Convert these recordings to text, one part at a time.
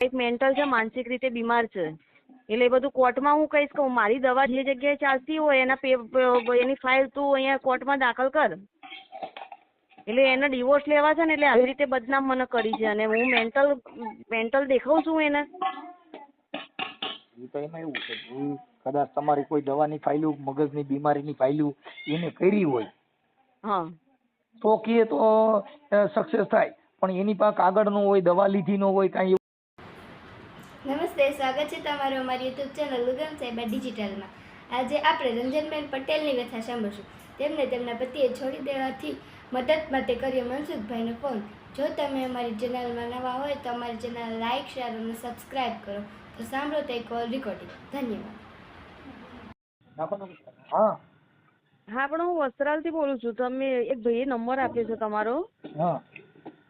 એક મેન્ટલ છે માનસિક રીતે બીમાર છે. એટલે એ બધું કોર્ટમાં હું કહીશ કે મારી દવા જે જગ્યાએ ચાલતી હોય એના પે એની ફાઇલ તું અહીંયા કોર્ટમાં દાખલ કર. એટલે એને ડિવોર્સ લેવા છે ને એટલે આવી રીતે બદનામ મને કરી છે. અને હું મેન્ટલ મેન્ટલ દેખાઉં છું એને. તો એમાં એવું છે કદાચ તમારી કોઈ દવાની ફાઇલું મગજની બીમારીની ફાઇલું એને કરી હોય હા. તો કે તો સક્સેસ થાય. પણ એની પાસે કાગળનું હોય દવા લીધી નો હોય કાંઈ નમસ્તે સ્વાગત છે તમારું અમારી યુટ્યુબ ચેનલ લુગમ સાહેબા ડિજિટલમાં આજે આપણે રંજનબેન પટેલની કથા સાંભળશું. તેમને તેમના પતિએ છોડી દેવાથી મદદ માટે કર્યો મનસુખભાઈનો ફોન જો તમે અમારી ચેનલમાં નવા હોય તો અમારી ચેનલ લાઇક શેર અને સબસ્ક્રાઇબ કરો. તો સાંભળો તે કોલ રેકોર્ડિંગ ધન્યવાદ. હા. હા પણ હું વસ્ત્રાલથી બોલું છું. તમે એક ભાઈએ નંબર આપ્યો છે તમારો. હા.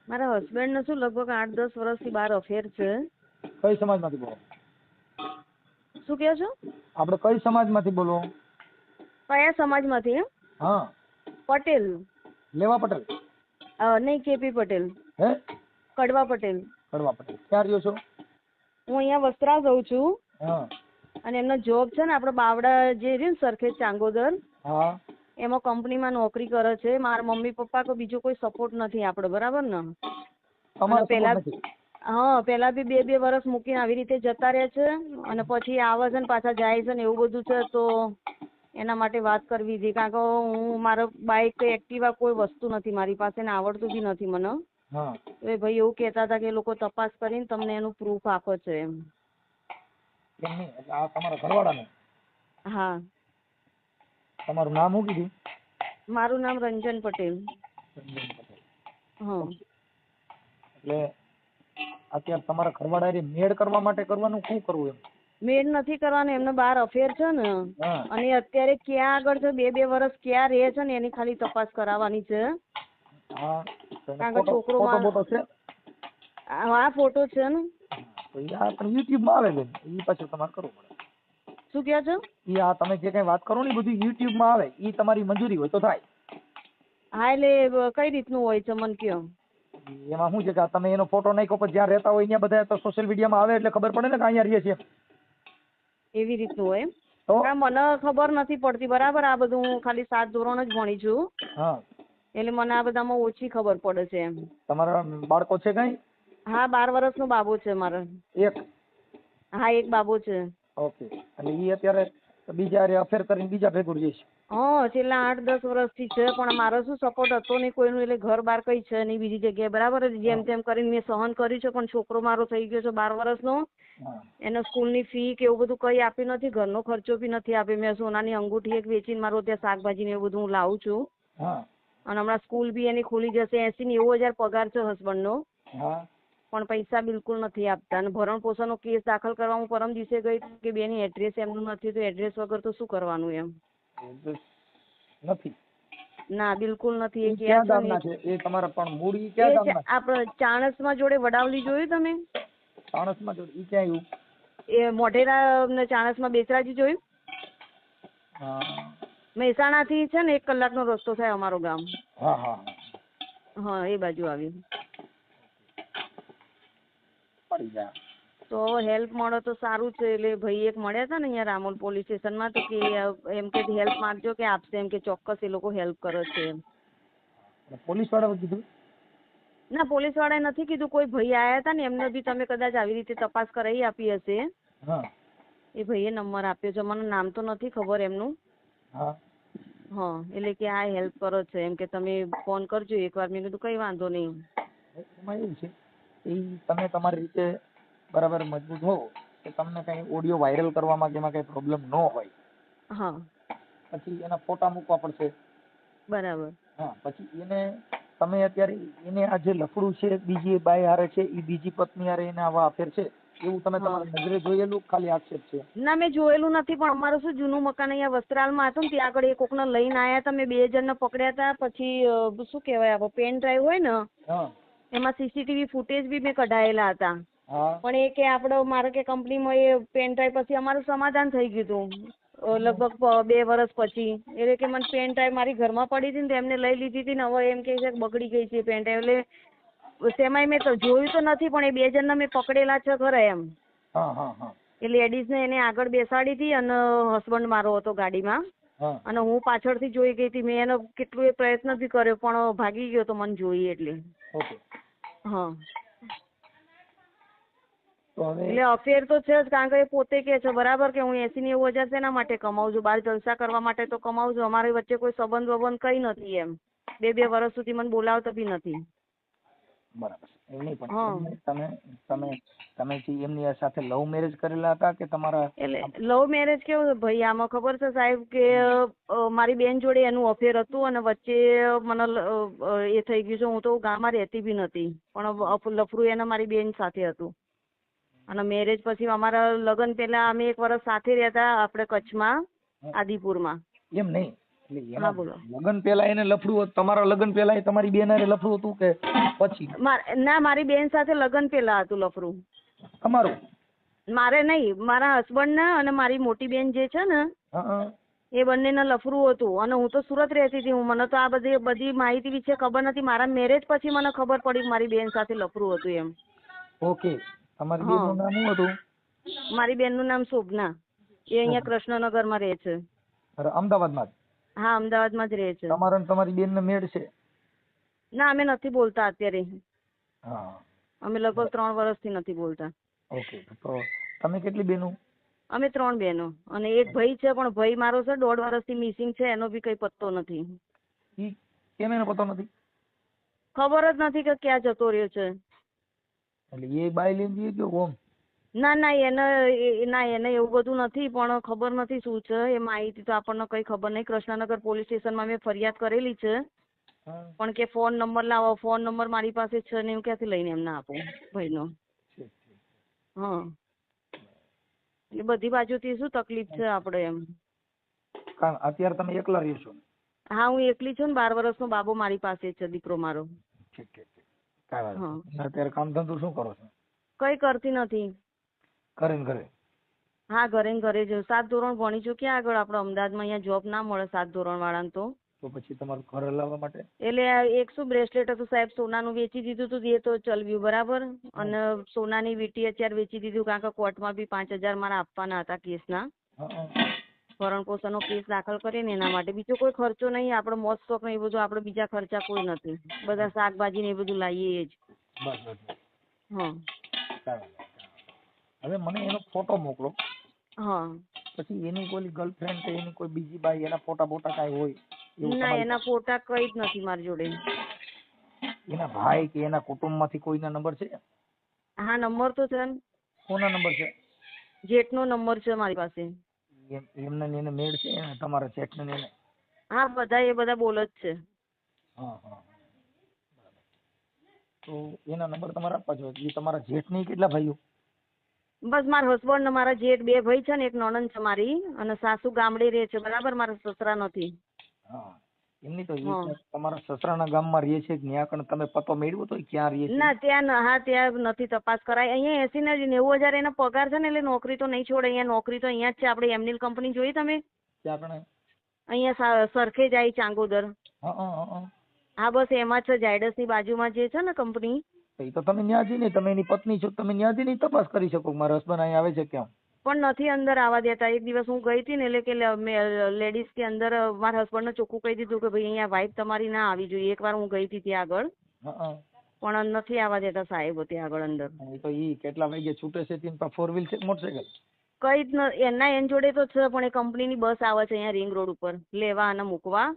મારા હસબન્ડને શું લગભગ આઠ દસ વર્ષથી બાર અફેર છે. કઈ સમાજમાંથી બોલો? શું કહો છો? આપણે કઈ સમાજમાંથી બોલો? કયા સમાજમાંથી હા. પટેલ. લેવા પટેલ? નહીં કેપી પટેલ. હે? કડવા પટેલ. કડવા પટેલ. ક્યાં રહ્યો છો? હું અહીંયા વસ્ત્રા રહું છું. હા. અને એમનો જોબ છે ને આપણે બાવડા જે રહ્યું ને સરખેજ ચાંગોદર હા. એમાં કંપનીમાં નોકરી કરે છે. મારા મમ્મી પપ્પા કોઈ બીજો કોઈ સપોર્ટ નથી આપણો બરાબર ને? પેલા. હા પેલા બી બે બે વર્ષ મૂકીને આવી રીતે જતા રહે છે અને પછી આવે છે ને પાછા જાય છે ને એવું બધું છે તો એના માટે વાત કરવી હતી કારણ કે હું મારો બાઇક કે એક્ટિવા કોઈ વસ્તુ નથી મારી પાસે ને આવડતું બી નથી મને. હા. એ ભાઈ એવું કહેતા હતા કે એ લોકો તપાસ કરીને તમને એનું પ્રૂફ આપે છે એમ. તમારા ઘરવાળાને? હા. તમારું નામ શું કીધું? મારું નામ રંજન પટેલ. રંજન પટેલ. હા. એટલે અત્યારે તમારા ઘરવાળા એ મેળ કરવા માટે કરવાનું શું કરવું એમ? મેડ નથી કરવાનું એમનો બાર અફેર છે ને. અને અત્યારે ક્યાં આગળ છે બે બે વર્ષ ક્યાં રહે છે ને એની ખાલી તપાસ કરાવવાની છે. હા કારણ કે ફોટો છોકરો છે? આ આ ફોટો છે ને. પણ યુટ્યુબમાં આવે બેન એ પાછું તમારે કરવું પડે. શું કહે છો? એ આ તમે જે કઈ વાત કરો ને બધું યુટ્યુબમાં આવે. એ તમારી મંજૂરી હોય તો થાય. હા એટલે કઈ રીતનું હોય છે મને કયો એમાં શું છે કે તમે એનો ફોટો નાખ્યો પછી જ્યાં રહેતા હોય ત્યાં બધા તો સોશિયલ મીડિયામાં આવે એટલે ખબર પડે ને કે અહીંયા રહીએ છીએ. એવી રીતનું હોય તો? મને ખબર નથી પડતી બરાબર? આ બધું હું ખાલી સાત ધોરણ જ ભણી છું. હા. એટલે મને આ બધામાં ઓછી ખબર પડે છે એમ. તમારા બાળકો છે કઈ? હા બાર વર્ષનો બાબો છે મારો. એક? હા એક બાબો છે. ઓકે. અને એ અત્યારે બીજા હારે અફેર કરીને બીજા ભેગું જઈશ હા છેલ્લા આઠ દસ વર્ષથી છે પણ મારો શું સપોર્ટ હતો નહીં કોઈનું એટલે ઘર બાર કઈ છે નહીં બીજી જગ્યાએ બરાબર જ? જેમ તેમ કરીને મેં સહન કર્યું છે પણ છોકરો મારો થઈ ગયો છે બાર વર્ષનો. એનો સ્કૂલની ફી કે એવું બધું કંઈ આપ્યું નથી ઘરનો ખર્ચો બી નથી આપ્યો મેં સોનાની અંગૂઠી એક વેચીને મારો ત્યાં શાકભાજી ને એવું બધું હું લાવું છું. અને હમણાં સ્કૂલ બી એની ખુલી જશે એસી નેવું હજાર પગાર છે હસબન્ડનો હા. પણ પૈસા બિલકુલ નથી આપતા. અને ભરણ પોષણનો કેસ દાખલ કરવા હું પરમ દિવસે ગઈ કે બેની એડ્રેસ એમનું નથી તો એડ્રેસ વગર તો શું કરવાનું એમ? નથી. ના બિલકુલ નથી. એ એ ક્યાં ક્યાં ગામના છે? એ તમારા પણ મૂળ ઈ ક્યાં છે ગામના આપણે ચાણસમાં જોડે વડાવલી જોયું તમે? માણસમાં જોડે? ઈ ક્યાં આવ્યું એ મોઢેરા ને ચાણસમાં બેસરાજી જોયું? મહેસાણા થી છે ને એક કલાકનો રસ્તો થાય અમારું ગામ. હા હા હા. એ બાજુ આવ્યું પડી જાય તો હેલ્પ મળે તો સારું છે. એટલે ભાઈ એક મળ્યા હતા ને અહીંયા રામોલ પોલીસ સ્ટેશનમાં તો કે એમ કે હેલ્પ માંગજો કે આપશે એમ કે ચોક્કસ એ લોકો હેલ્પ કરે છે એમ. પોલીસવાળા કીધું? ના પોલીસ વાળાએ નથી કીધું. કોઈ ભાઈ આયા હતા ને એમને બી તમે કદાચ આવી રીતે તપાસ કરાવી આપી હશે. એ ભાઈએ નંબર આપ્યો છે. મને નામ તો નથી ખબર એમનું. હા. હા એટલે કે આ હેલ્પ કરો છે એમ કે તમે ફોન કરજો. એકવાર મેં કીધું કઈ વાંધો નહીં. એમાં એવું છે. એ તમે તમારી રીતે બરાબર મજબૂત હો કે તમને કઈ ઓડિયો વાયરલ કરવામાં કે એમાં કઈ પ્રોબ્લેમ ન હોય. હા. પછી એના ફોટા મૂકવા પડશે. બરાબર. હા પછી એને તમે અત્યારે એને આ જે લફડું છે બીજી બાય હારે છે એ બીજી પત્ની હારે એને આવા અફેર છે એવું તમે તમારી નજરે જોયેલું ખાલી આક્ષેપ છે? ના મેં જોયેલું નથી પણ અમારું શું જૂનું મકાન અહીંયા વસ્ત્રાલમાં હતું ને ત્યાં આગળ એ કોકને લઈને આવ્યા હતા મેં બે જણને પકડ્યા હતા પછી શું કહેવાય આપણે પેન ડ્રાઈવ હોય ને હા. એમાં સીસીટીવી ફૂટેજ બી મેં કઢાયેલા હતા. પણ એ કે આપણો મારે કે કંપનીમાં એ પેન ડ્રાઈવ પછી અમારું સમાધાન થઈ ગયું હતું. લગભગ બે વર્ષ પછી. એટલે કે મને પેન ડ્રાઈવ મારી ઘરમાં પડી હતી ને તો એમને લઈ લીધી હતી ને હવે એમ કહે છે કે બગડી ગઈ છે પેન ડ્રાઈવ એટલે સેમાય મેં તો જોયું તો નથી પણ એ બે જણને મેં પકડેલા છે ખરા એમ. એ લેડીઝને એને આગળ બેસાડી હતી અને હસબન્ડ મારો હતો ગાડીમાં. અને હું પાછળથી જોઈ ગઈ હતી મેં એનો કેટલું એ પ્રયત્ન બી કર્યો પણ ભાગી ગયો તો મને જોઈ એટલે. હા. એટલે અફેર તો છે જ કારણ કે એ પોતે કે છે બરાબર કે હું એસી નેવું હજાર શેના માટે કમાવું છું બાર જલસા કરવા માટે તો કમાવું છું અમારી વચ્ચે કોઈ સંબંધ વબંધ કઈ નથી એમ. બે બે વર્ષ સુધી મને બોલાવતો બી નથી. બરાબર. છે. પણ તમે તમે તમે એમની સાથે લવ મેરેજ કરેલા હતા કે તમારા એટલે લવ મેરેજ કેવું ભાઈ આમાં ખબર છે સાહેબ કે મારી બેન જોડે એનું અફેર હતું અને વચ્ચે મને એ થઈ ગયું છે. હું તો ગામમાં રહેતી બી નથી. પણ લફરું એને મારી બેન સાથે હતું. અને મેરેજ પછી અમારા લગ્ન પહેલા અમે એક વર્ષ સાથે રહેતા આપણે કચ્છમાં આદિપુરમાં. એમ નહીં. લગ્ન પેલા એને લફડું હતું તમારા લગ્ન પેલા તમારી બેન હારે લફડું હતું કે પછી? ના મારી બેન સાથે લગ્ન પેલા હતું લફડું. તમારું? મારે નહીં મારા હસબન્ડ ને અને મારી મોટી બેન જે છે ને એ બંનેને લફરું હતું. અને હું તો સુરત રહેતી હતી. હું મને તો આ બધી બધી માહિતી વિશે ખબર નથી. મારા મેરેજ પછી મને ખબર પડી મારી બેન સાથે લફરું હતું એમ. ઓકે તમારી. બેનનું નામ શું હતું? મારી બેનનું નામ શોભના. એ અહીંયા કૃષ્ણનગરમાં રહે છે. અમદાવાદ અમદાવાદમાં જ. હા અમદાવાદમાં જ રહે છે. તમારા ને તમારી બેનને મેળ છે? ના અમે નથી બોલતા અત્યારે. હા. અમે લગભગ ત્રણ વર્ષથી નથી બોલતા. ઓકે તો તમે કેટલી બેનો? અમે ત્રણ બેનો. અને એક ભાઈ છે પણ ભાઈ મારો છે દોઢ વર્ષથી મિસિંગ છે એનો બી કઈ પત્તો નથી. ઈ કેમ એનો પત્તો નથી? ખબર જ નથી કે ક્યાં જતો રહ્યો છે. એટલે એ બાય જઈએ ગયો ઓમ? ના ના એને એ- ના એને એવું બધું નથી પણ ખબર નથી શું છે. એ માહિતી તો આપણને કઈ ખબર નહીં. કૃષ્ણનગર પોલીસ સ્ટેશનમાં મેં ફરિયાદ કરેલી છે. પણ કે ફોન નંબર લાવો ફોન નંબર મારી પાસે છે ને હું ક્યાંથી લઈને એમને આપું ભાઈનો. હા. એટલે બધી બાજુથી શું તકલીફ છે આપણે એમ? અત્યારે તમે એકલા રહ્યો છો? હા હું એકલી છું ને બાર વર્ષનો બાબો મારી પાસે છે દીકરો મારો. ઠીક ઠીક અત્યારે કામ ધંધો શું કરો છો? કઈ કરતી નથી. ઘરે ને ઘરે. હા ઘરે ને ઘરે જ સાત ધોરણ ભણી છું. ક્યાં આગળ આપણે અમદાવાદમાં અહીંયા જોબ ના મળે સાત ધોરણ વાળાને તો? તો પછી તમારું ઘર હલાવવા માટે? એટલે એક શું બ્રેસલેટ હતું સાહેબ? સોનાનું વેચી દીધું હતું એ તો ચલવ્યું બરાબર? અને સોનાની વીટી અત્યારે વેચી દીધું કારણ કે કોર્ટમાં બી પાંચ હજાર મારા આપવાના હતા કેસના. ભરણ પોષણનો કેસ દાખલ કરીએ ને એના માટે. બીજો કોઈ ખર્ચો નહીં આપણે મોજ શોખ ને એ બધું આપણે બીજા ખર્ચા કોઈ નથી. બધા શાકભાજી ને એ બધું લાવીએ જ. બસ. હા કાંઈ વાંધો નહીં, કાંઈ વાંધો નહીં. હવે મને એનો ફોટો મોકલો. હા. પછી એની કોઈ ગર્લફ્રેન્ડ કે એની કોઈ બીજી બાઈ એના ફોટા બોટા કાંઈ હોય ના એના ફોટા કઈ જ નથી મારી જોડે. એના ભાઈ કે એના કુટુંબમાંથી કોઈના નંબર છે? હા નંબર તો છે ને. કોના નંબર છે? જેટનો નંબર છે મારી પાસે. એમને એને મેળ છે તમારા જેઠને ને એને? હા બધા એ બધા બોલ જ છે. હા હા તો એના નંબર તમારે આપવા જોઈએ. તમારા જેઠની કેટલા ભાઈઓ? બસ મારા હસબન્ડ ને મારા જેઠ બે ભાઈ છે ને એક નણંદ છે મારી અને સાસુ ગામડે રહે છે બરાબર મારા સસરા નથી એમની તો તમારા સસરાના ગામમાં રહે છે ત્યાં કણ તમે પતો મેળવ્યો તો ક્યાં રહે છે? ના ત્યાં હા ત્યાં નથી તપાસ કરાય. અહીંયા એસી ને નેવું હજાર એનો પગાર છે ને એટલે નોકરી તો નહીં છોડે. અહીંયા નોકરી તો અહીંયા જ છે આપણે એમની કંપની જોઈ તમે? અહીંયા સરખે જાય ચાંગોદર. હા બસ એમાં છે ઝાયડસની બાજુમાં જે છે ને કંપની એ તો તમે ન્યા જઈને તમે એની પત્ની છો તમે ન્યા જઈને તપાસ કરી શકો કે મારા હસબન્ડ અહીં આવે છે કેમ પણ નથી અંદર આવવા દેતા. એક દિવસ હું ગઈ હતી ને એટલે કે લેડીઝ કે અંદર મારા હસબન્ડને ચોખ્ખું કહી દીધું કે ભાઈ અહીંયા વાઈફ તમારી ના આવી જોઈએ. એકવાર હું ગઈ હતી ત્યાં આગળ. પણ નથી આવવા દેતા સાહેબો ત્યાં આગળ અંદર. તો ઈ કેટલા વાગે છૂટે છે તેની પાસે ફોર વ્હીલ છે મોટરસાયકલ કઈ જ એના એન જોડે તો છે પણ એ કંપનીની બસ આવે છે અહીંયા રિંગ રોડ ઉપર લેવા અને મૂકવા.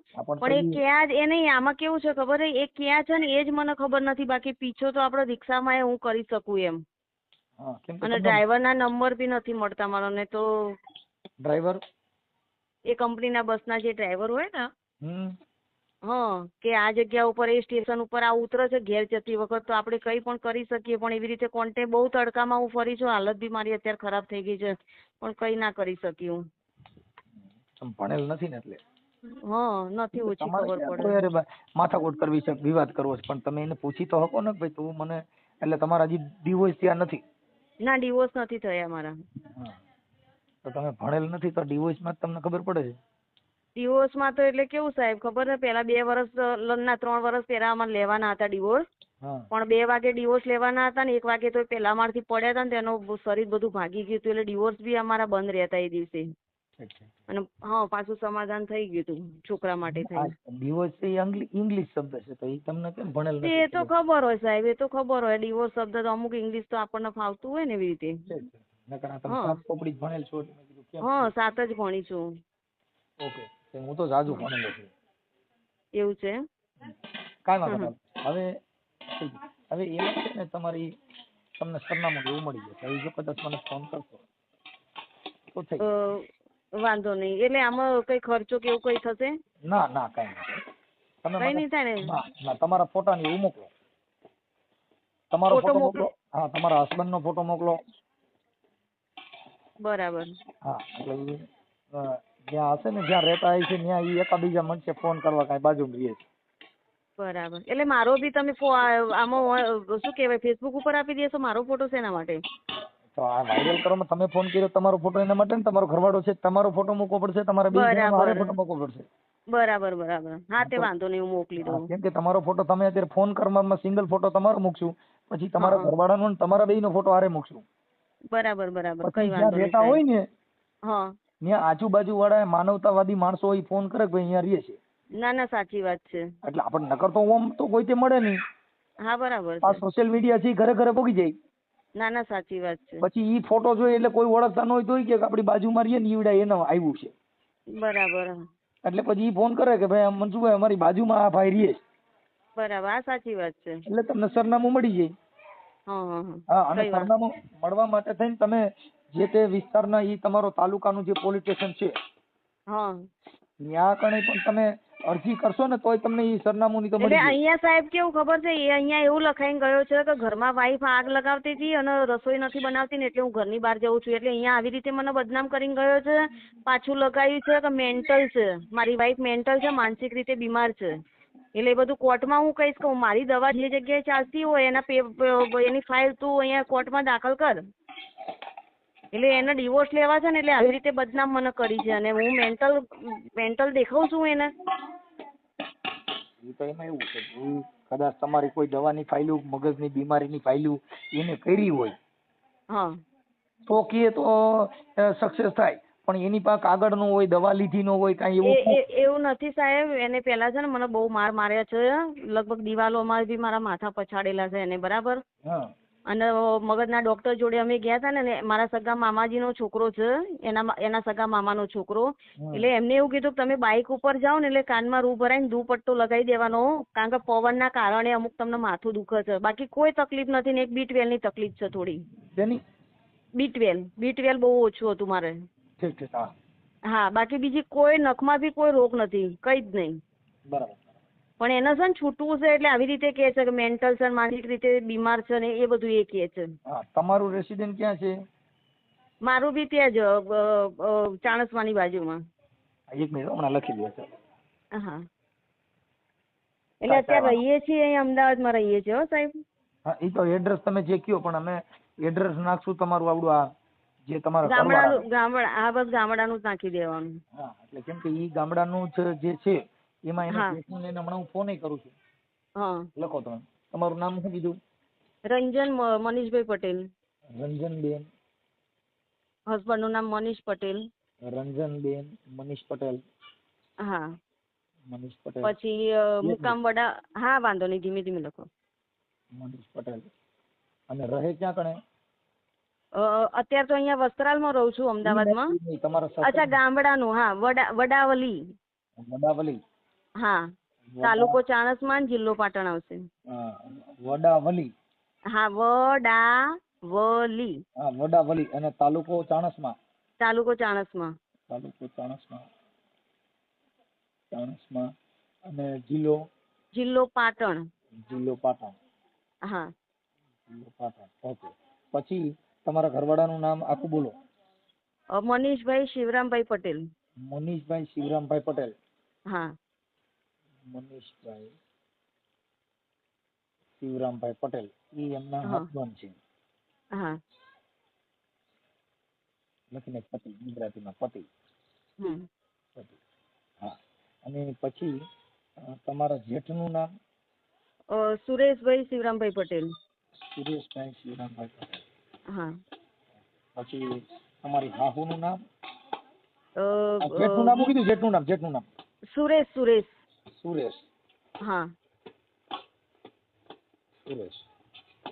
પણ એ ક્યાં જ એ નહીં આમાં કેવું છે ખબર છે? એ ક્યાં છે ને એ જ મને ખબર નથી. બાકી પીછો તો આપણે રિક્ષામાં એ હું કરી શકું એમ. અને ડ્રાઈવર ડ્રાઈવરના નંબર બી નથી મળતા મારો ને તો ડ્રાઈવર? એ કંપનીના બસના જે ડ્રાઈવર હોય ને હા કે આ જગ્યા ઉપર એ સ્ટેશન ઉપર આ ઉતરે છે ઘેર જતી વખત તો આપણે કંઈ પણ કરી શકીએ પણ એવી રીતે કોન્ટે બહુ તડકામાં હું ફરી છું હાલત બી મારી અત્યારે ખરાબ થઈ ગઈ છે પણ કંઈ ના કરી શકી હું. તમે ભણેલ નથી ને એટલે? હા નથી ઓછી ખબર પડે. માથાકૂટ કરવી છે વિવાદ કરવો છે પણ તમે એને પૂછી તો હકો ને ભાઈ તું મને એટલે તમારા હજી ડિવોર્સ ત્યાં નથી? ના ડિવોર્સ નથી થયા મારા. તો તમે ભણેલ નથી તો ડિવોર્સમાં જ તમને ખબર પડે છે? ડિવોર્સમાં તો એટલે કેવું સાહેબ ખબર છે? પહેલા બે વર્ષ ના ત્રણ વર્ષ પહેલા અમારે લેવાના હતા ડિવોર્સ. પણ બે વાગે ડિવોર્સ લેવાના હતા ને એક વાગે તો પેલા પહેલા માળથી પડ્યા હતા ને તેનો શરીર બધું ભાગી ગયું હતું એટલે ડિવોર્સ બી અમારા બંધ રહેતા એ દિવસે. અને હા પાછું સમાધાન થઈ ગયું હતું છોકરા માટે થઈ ડિવોર્સ એ ઇંગ્લિશ શબ્દ છે તો એ તમને કેમ ભણેલ નથી તો ખબર? હોય સાહેબ એ તો ખબર હોય. ડિવોર્સ શબ્દ તો અમુક ઇંગ્લિશ તો આપણને ફાવતું હોય ને એવી રીતે. નકર આ તમે હા. સાત ભણેલ છો મેં હા સાત જ ભણી છું. ઓકે. હું તો જાજુ ભણેલો છું. એવું છે કાંઈ વાંધો હવે હવે એમાં છે ને તમારી તમને સરનામું એવું મળી જશે. હવે જો કદાચ મને ફોન કરશો તો થઈ વાંધો નહીં. એટલે આમાં કઈ ખર્ચો કે એવું કઈ થશે? ના ના કાંઈ નહીં. તમે કઈ નહીં થાય ને ના તમારા ફોટા ને એવું મોકલો. તમારો ફોટો મોકલો? હા તમારા હસબન્ડ નો ફોટો મોકલો. બરાબર. હા એટલે જ્યાં હશે ને જ્યાં રહેતા હોય છે ત્યાં એ એકાબીજા મળશે ફોન કરવા કાંઈ બાજુમાં રહીએ છે. બરાબર. એટલે મારો બી તમે ફો- આ- આમાં શું કહેવાય ફેસબુક ઉપર આપી દેશો મારો ફોટો શેના માટે? તો આ વાયરલ કરવામાં તમે ફોન કર્યો તમારો ફોટો એના માટે ને તમારો ઘરવાળો છે તમારો ફોટો મૂકવો પડશે તમારે બે જણાનો હારે બરાબર. ફોટો મૂકવો પડશે. બરાબર બરાબર. હા તે વાંધો નહીં હું મોકલી હા, દઉં કેમ કે તમારો ફોટો તમે અત્યારે ફોન કરવામાં સિંગલ ફોટો તમારો મૂકશું પછી તમારા હા. ઘરવાળાનો ને તમારા બેયનો ફોટો હારે મૂકશું. બરાબર બરાબર. પછી કઈ જ્યાં વાંધો નહીં રહેતા હોય ને હા. ત્યાં આજુબાજુ વાળા માનવતાવાદી માણસો એ ફોન કરે કે ભાઈ અહીંયા રહીએ છે? ના ના સાચી વાત છે. એટલે આપણને નકર તો ઓમ તો કોઈ તે મળે નહીં. હા બરાબર આ સોશિયલ મીડિયા છે ઘરે ઘરે પોગી જાય. ના ના સાચી વાત છે. પછી ઈ ફોટો જોઈએ એટલે કોઈ ઓળખતા ન હોય તો કે આપડી બાજુમાં રહીએ ને ઈવડા એનો આવ્યું છે. બરાબર એટલે પછી ઈ ફોન કરે કે ભાઈ મનસુભાઈ અમારી બાજુમાં આ ભાઈ રહીએ બરાબર આ સાચી વાત છે. એટલે તમને સરનામું મળી જાય. હા અને સરનામું મળવા માટે થઈને તમે જે તે વિસ્તારના ઈ તમારો તાલુકાનું જે પોલીસ સ્ટેશન છે હા. ત્યાં કણે પણ તમે અરજી કરશો ને તોય તમને ઈ સરનામું ની તો એટલે અહીંયા સાહેબ કેવું ખબર છે એ અહીંયા એવું લખાઈને ગયો છે કે ઘરમાં વાઈફ આગ લગાવતી હતી અને રસોઈ નથી બનાવતી ને એટલે હું ઘરની બહાર જઉં છું. એટલે અહીંયા આવી રીતે મને બદનામ કરીને ગયો છે પાછું લગાવ્યું છે કે મેન્ટલ છે. મારી વાઈફ મેન્ટલ છે માનસિક રીતે બીમાર છે. એટલે એ બધું કોર્ટમાં હું કહીશ કે હું મારી દવા જે જગ્યાએ ચાલતી હોય એના એની ફાઇલ તું અહીંયા કોર્ટમાં દાખલ કર. એટલે એને ડિવોર્સ લેવા છે ને એટલે આવી રીતે બદનામ મને કરી છે અને હું મેન્ટલ મેન્ટલ દેખાઉં છું એને. તો એમાં એવું છે કદાચ તમારી કોઈ દવાની ફાઇલું મગજની બીમારીની ફાઇલું એને કરી હોય હા. તો કે તો સક્સેસ થાય. પણ એની પાસે કાગળનું હોય દવા લીધી નો હોય કાંઈ એવું એ- એવું નથી સાહેબ. એને પહેલા છે ને મને બહુ માર માર્યા છે. લગભગ દિવાલોમાં બી મારા માથા પછાડેલા છે એને બરાબર? હા. અને મગજના ડોક્ટર જોડે અમે ગયા હતા ને ને મારા સગા મામાજીનો છોકરો છે એના એના સગા મામાનો છોકરો. એટલે એમને એવું કીધું કે તમે બાઇક ઉપર જાઓ ને એટલે કાનમાં રૂ ભરાઈને દુપટ્ટો લગાવી દેવાનો કારણ કે પવનના કારણે અમુક તમને માથું દુખે છે. બાકી કોઈ તકલીફ નથી ને એક બી ની તકલીફ છે થોડી. બી ટ્વેલ્વ બી બહુ ઓછું હતું મારે. હા. બાકી બીજી કોઈ નખમાં બી કોઈ રોગ નથી કઈ જ નહીં. બરાબર. પણ એને છે ને છૂટવું છે એટલે આવી રીતે કહે છે કે મેન્ટલ છે માનસિક રીતે બીમાર છે ને એ બધું એ કહે છે. હા તમારું રેસિડેન્ટ ક્યાં છે? મારું બી ત્યાં જ ચાણસમાની બાજુમાં. એક મિનિટ હમણાં લખી દે છે હા. એટલે અત્યારે રહીએ છીએ અહીં અમદાવાદમાં રહીએ છીએ હો સાહેબ. હા એ તો એડ્રેસ તમે જે કયો પણ અમે એડ્રેસ નાખશું તમારું આવડું આ જે તમારા ગામડાનું ગામડા હા બસ ગામડાનું જ નાખી દેવાનું. હા એટલે કેમ કે એ ગામડાનું જે છે એમાં એનો પ્રશ્ન લઈને હમણાં હું ફોન કરું છું. હા. લખો તમે. તમારું નામ શું કીધું? રંજન મનીષભાઈ પટેલ. રંજનબેન. હસબન્ડનું નામ મનીષ પટેલ. રંજનબેન મનીષ પટેલ. હા. મનીષ પટેલ. પછી મુકામ વડા. હા વાંધો નહીં ધીમે ધીમે લખો. મનીષ પટેલ. અને રહે ક્યાં કણે? અત્યારે તો અહીંયા વસ્ત્રાલમાં રહું છું અમદાવાદમાં. અચ્છા ગામડાનું. હા વડા વડાવલી. વડાવલી. હા. તાલુકો ચાણસ્માન જિલ્લો પાટણ આવશે. વડાવલી. હા વડાવલી. હા વડાવલી અને તાલુકો ચાણસમા. તાલુકો ચાણસ્મા. તાલુકો ચાણસમા. ચાણસમા અને જિલ્લો? જિલ્લો પાટણ. જિલ્લો પાટણ. હા. જિલ્લો પાટણ. ઓકે. પછી તમારા ઘરવાળાનું નામ આખું બોલો. મનીષભાઈ શિવરામભાઈ પટેલ. મનીષભાઈ શિવરામભાઈ પટેલ. હા. મનીષભાઈ શિવરામભાઈ પટેલ ઈ એમના હસબન્ડ છે. હા. લખીને પતિ ગુજરાતીમાં પતિ. પતિ. હા. અને પછી તમારા જેઠનું નામ? સુરેશભાઈ શિવરામભાઈ પટેલ. સુરેશભાઈ શિવરામભાઈ પટેલ. હા. પછી તમારી હાહુનું નામ? જેઠનું નામ કીધું જેઠનું નામ જેઠનું નામ. સુરેશ સુરેશ. સુરેશ. હા. સુરેશ.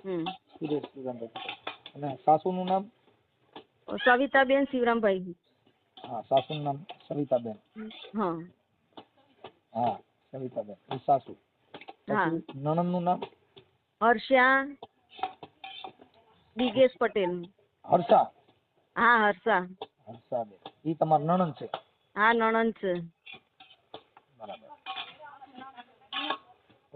હમ. સુરેશ શિવરામભાઈ. અને સાસુનું નામ? સવિતાબેન શિવરામભાઈ. હા સાસુનું નામ સવિતાબેન. હા. હા સવિતાબેન. એ સાસુ. હા. નણંદનું નામ? હર્ષા દિગેશ પટેલ હર્ષા. હા હર્ષા. હર્ષાબેન. એ તમારા નણંદ છે? હા નણંદ છે બરાબર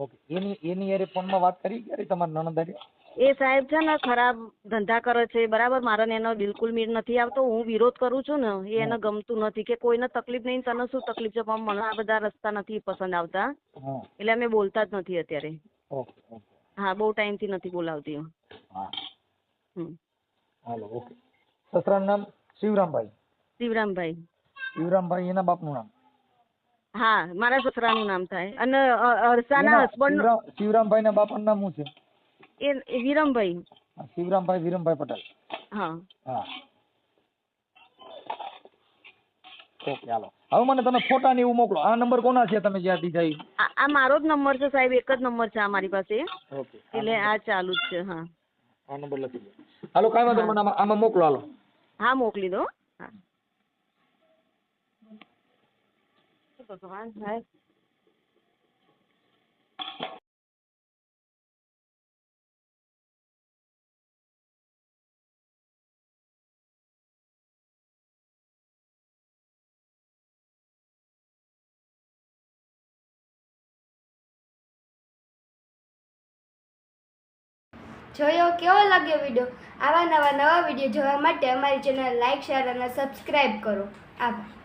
ઓકે એની એની યારે ફોનમાં વાત કરી ક્યારે તમારા નણંદ હારે? એ સાહેબ છે ને ખરાબ ધંધા કરે છે બરાબર? મારે એનો બિલકુલ મીર નથી આવતો હું વિરોધ કરું છું ને એ એને ગમતું નથી કે કોઈને તકલીફ નહીં તને શું તકલીફ છે? પણ મને આ બધા રસ્તા નથી પસંદ આવતા. એટલે અમે બોલતા જ નથી અત્યારે. હા બહુ ટાઈમથી નથી બોલાવતી હું. હમ. Hello okay. સસરાનું નામ શિવરામભાઈ? શિવરામભાઈ. શિવરામભાઈ એના બાપનું નામ? હા મારા સસરાનું નામ થાય. અને અરસાના હસબન્ડ શિવરામભાઈ ના બાપાનું નામ શું છે? એ વિરમભાઈ. શિવરામભાઈ વિરમભાઈ પટેલ. હા. હા. Okay hello. હવે મને તમે ફોટા ને એવું મોકલો. આ નંબર કોના છે તમે જ્યાં દીધા આ મારો જ નંબર છે સાહેબ એક જ નંબર છે આ મારી પાસે. એટલે આ ચાલુ જ છે હા. આ નંબર લખી દો. હાલો કાંઈ વાંધો મને આમાં મોકલો હાલો. હા મોકલી દો હા ભગવાન સાહેબ જોયો, કેવો લાગ્યો વીડિયો આવા નવા નવા વીડિયો જોવા માટે અમારી ચેનલ લાઇક શેર અને સબસ્ક્રાઈબ કરો. આભાર.